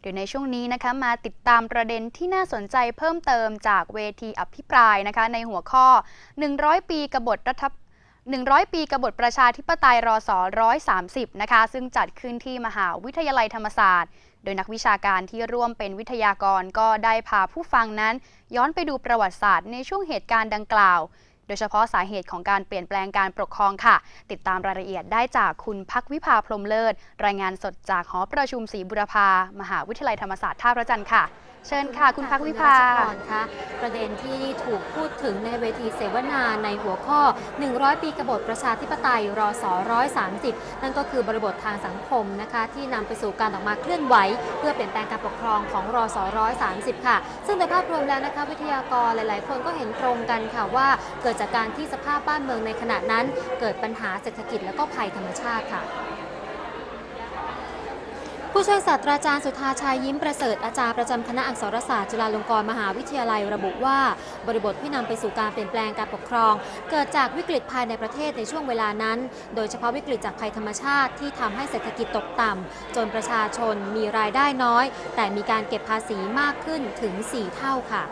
โดยในช่วงนี้นะคะมาติดตามประเด็นที่น่าสนใจเพิ่มเติมจากเวทีอภิปรายนะคะในหัวข้อ 100 ปีกบฏรัฐ100 ปีกบฏประชาธิปไตยรศ130 นะคะ ซึ่งจัดขึ้นที่มหาวิทยาลัยธรรมศาสตร์ โดยนักวิชาการที่ร่วมเป็นวิทยากรก็ได้พาผู้ฟังนั้น ย้อนไปดูประวัติศาสตร์ในช่วงเหตุการณ์ดังกล่าว โดยเฉพาะสาเหตุของการเปลี่ยนแปลงการปกครองค่ะ ติดตามรายละเอียดได้จากคุณพักวิภาพรมเลิศ รายงานสดจากหอประชุมศรีบุรพา มหาวิทยาลัยธรรมศาสตร์ท่าพระจันทร์ค่ะ เชิญค่ะ คุณพักวิภาก่อนคะประเด็นที่ถูกพูดถึงในเวทีเสวนาในหัวข้อ 100 ปีกบฏประชาธิปไตยรศ130 นั่นก็คือบริบททางสังคมนะคะที่นำไปสู่การออกมาเคลื่อนไหว เพื่อเปลี่ยนแปลงการปกครองของรศ130 ค่ะ ซึ่งโดยภาพรวมแล้วนะคะวิทยากรหลาย ๆ คนก็เห็นตรงกันค่ะว่าเกิดจากการที่สภาพบ้านเมืองในขณะนั้น เกิดปัญหาเศรษฐกิจและก็ภัยธรรมชาติค่ะผู้ช่วยศาสตราจารย์สุธาชัยยิ้มประเสริฐอาจารย์ประจำคณะอักษรศาสตร์จุฬาลงกรณ์มหาวิทยาลัยระบุว่า บริบทที่นำไปสู่การเปลี่ยนแปลงการปกครอง เกิดจากวิกฤตภายในประเทศในช่วงเวลานั้น โดยเฉพาะวิกฤตจากภัยธรรมชาติที่ทำให้เศรษฐกิจตกต่ำจนประชาชนมีรายได้น้อย แต่มีการเก็บภาษีมากขึ้นถึง 4 เท่าค่ะ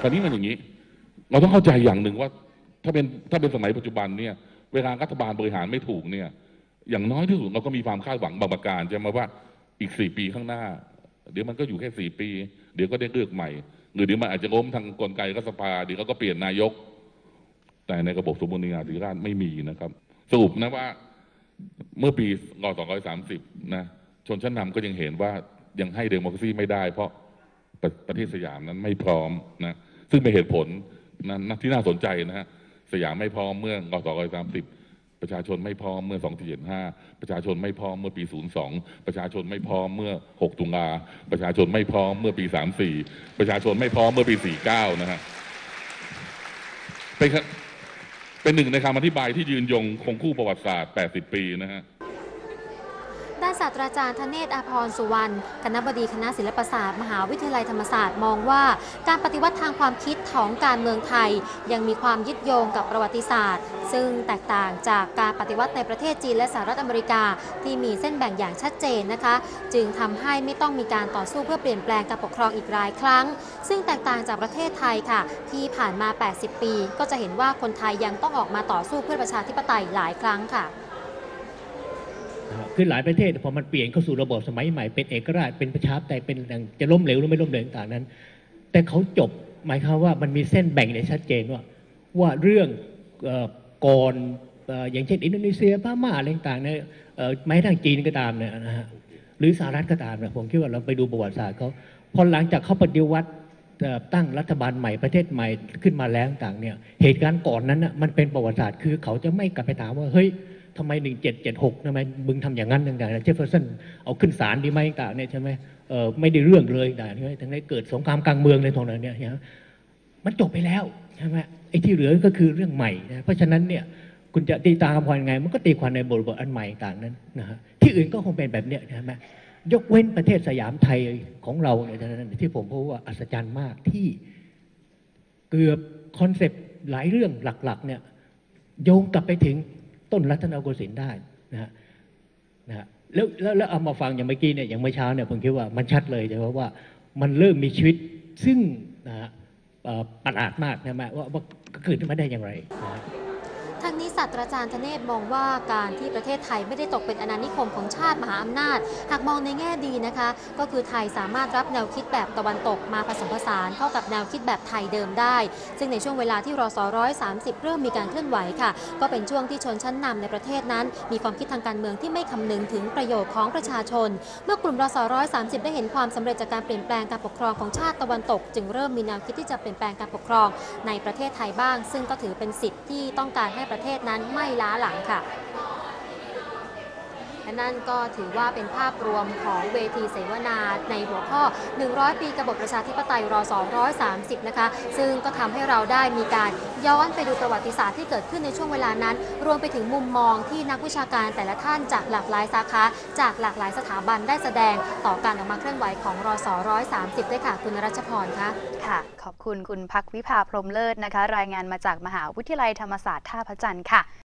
คราวนี้มันอย่างนี้ เราต้องเข้าใจอย่างหนึ่งว่า ถ้าเป็นถ้าเป็นสมัยปัจจุบันเนี่ย เวลารัฐบาลบริหารไม่ถูกเนี่ย อย่างน้อยที่สุดเราก็มีความคาดหวังบางประการใช่ไหมว่าอีกสี่ปีข้างหน้า เดี๋ยวมันก็อยู่แค่สี่ปี เดี๋ยวก็ได้เลือกใหม่ หรือเดี๋ยวมันอาจจะล้มทางกลไกรัฐสภาเดี๋ยวเขาก็เปลี่ยนนายก แต่ในระบบสมบูรณาธิราชไม่มีนะครับ สรุปนะว่าเมื่อปีรอ230 นะ ชนชั้นนำก็ยังเห็นว่ายังให้เดโมคราซีไม่ได้ เพราะประประเทศสยามนั้นไม่พร้อมนะ ซึ่งเป็นเหตุผล นั้นที่น่าสนใจนะฮะสยามไม่พร้อมเมื่อรอ230ประชาชนไม่พร้อมเมื่อ2475ประชาชนไม่พร้อมเมื่อปี 02 ประชาชนไม่พร้อมเมื่อ 6 ตุลาประชาชนไม่พร้อมเมื่อปี 34 ประชาชนไม่พร้อมเมื่อปี 49 นะฮะเป็นเป็นหนึ่งในคำอธิบายที่ยืนยงคงคู่ประวัติศาสตร์ 80 ปีนะฮะ ด้านศาสตราจารย์ธเนศอาพรสุวรรณคณะบดีคณะศิลปศาสตร์ มหาวิทยาลัยธรรมศาสตร์มองว่า การปฏิวัติทางความคิดของการเมืองไทย ยังมีความยึดโยงกับประวัติศาสตร์ ซึ่งแตกต่างจากการปฏิวัติในประเทศจีนและสหรัฐอเมริกา ที่มีเส้นแบ่งอย่างชัดเจนนะคะ จึงทำให้ไม่ต้องมีการต่อสู้เพื่อเปลี่ยนแปลงการปกครองอีกหลายครั้ง ซึ่งแตกต่างจากประเทศไทยค่ะ ที่ผ่านมา 80 ปี ก็จะเห็นว่าคนไทยยังต้องออกมาต่อสู้เพื่อประชาธิปไตยหลายครั้งค่ะ คือหลายประเทศพอมันเปลี่ยนเข้าสู่ระบบสมัยใหม่เป็นเอกราชเป็นประชาธิปไตยเป็นอย่างจะล้มเหลวหรือไม่ล้มเหลวต่างนั้น แต่เขาจบหมายความว่ามันมีเส้นแบ่งในชัดเจนว่าว่าเรื่องก่อนอย่างเช่นอินโดนีเซียพม่าอะไรต่างๆเนี่ยแม้ทั่งจีนก็ตามเนี่ยนะฮะหรือสหรัฐก็ตามเนี่ยผมคิดว่าเราไปดูประวัติศาสตร์เขาพอหลังจากเขาปฏิวัติตั้งรัฐบาลใหม่ประเทศใหม่ขึ้นมาแล้วต่างเนี่ยเหตุการณ์ก่อนนั้นน่ะมันเป็นประวัติศาสตร์คือเขาจะไม่กลับไปถามว่าเฮ้ย ทำไม1776ทำไมมึงทำอย่างนั้นต่างๆเจฟเฟอร์สันเอาขึ้นศาลดีไหมต่างเนี่ยใช่ไหมเออไม่ได้เรื่องเลยต่างๆใช่ไหมทั้งนี้เกิดสงครามกลางเมืองในตรงนั้นเนี่ยมันจบไปแล้วใช่ไหมไอ้ที่เหลือก็คือเรื่องใหม่นะเพราะฉะนั้นเนี่ยคุณจะตีตาความยังไง มันก็ตีความในบริบทอันใหม่ต่างนั้นนะฮะที่อื่นก็คงเป็นแบบเนี้ยใช่ไหมยกเว้นประเทศสยามไทยของเราเนี่ยที่ผมพบว่าอัศจรรย์มากที่เกือบคอนเซปต์หลายเรื่องหลักๆเนี่ยโยงกลับไปถึง ต้นรัตนโกสินทร์ได้นะฮะนะฮะแล้วแล้วลวเอามาฟังอย่างเมื่อกี้เนี่ยอย่างเมื่อเช้าเนี่ยผมคิดว่ามันชัดเลยใช่ไหมว่ามันเริ่มมีชีวิตซึ่งนะฮะประหลาดมากใช่ไหมว่าเกิดขึ้นมาได้อย่างไรนะ ทางนี้ศาสตราจารย์ธเนศมองว่าการที่ประเทศไทยไม่ได้ตกเป็นอาณานิคมของชาติมหาอำนาจ หากมองในแง่ดีนะคะ ก็คือไทยสามารถรับแนวคิดแบบตะวันตกมาผสมผสานเข้ากับแนวคิดแบบไทยเดิมได้ ซึ่งในช่วงเวลาที่รอศ130เริ่มมีการเคลื่อนไหวค่ะ ก็เป็นช่วงที่ชนชั้นนำในประเทศนั้น มีความคิดทางการเมืองที่ไม่คำนึงถึงประโยชน์ของประชาชน เมื่อกลุ่มรอศ130ได้เห็นความสำเร็จจากการเปลี่ยนแปลงการปกครองของชาติตะวันตก จึงเริ่มมีแนวคิดที่จะเปลี่ยนแปลงการปกครองในประเทศไทยบ้าง ซึ่งก็ถือเป็นสิทธิ์ที่ต้องการให้ประเทศนั้นไม่ล้าหลังค่ะและนั่นก็ถือว่าเป็นภาพรวมของเวทีเสวนาในหัวข้อ 100 ปีกบฏประชาธิปไตยรอ230 นะคะ ซึ่งก็ทำให้เราได้มีการ ย้อนไปดูประวัติศาสตร์ที่เกิดขึ้นในช่วงเวลานั้น รวมไปถึงมุมมองที่นักวิชาการแต่ละท่านจากหลากหลายสาขา จากหลากหลายสถาบันได้แสดงต่อการออกมาเคลื่อนไหวของรอ.ส.ร้อยสามสิบด้วยค่ะ คุณรัชพรคะค่ะ ขอบคุณคุณพักวิภาพรหมเลิศนะคะ รายงานมาจากมหาวิทยาลัยธรรมศาสตร์ท่าพระจันทร์ค่ะ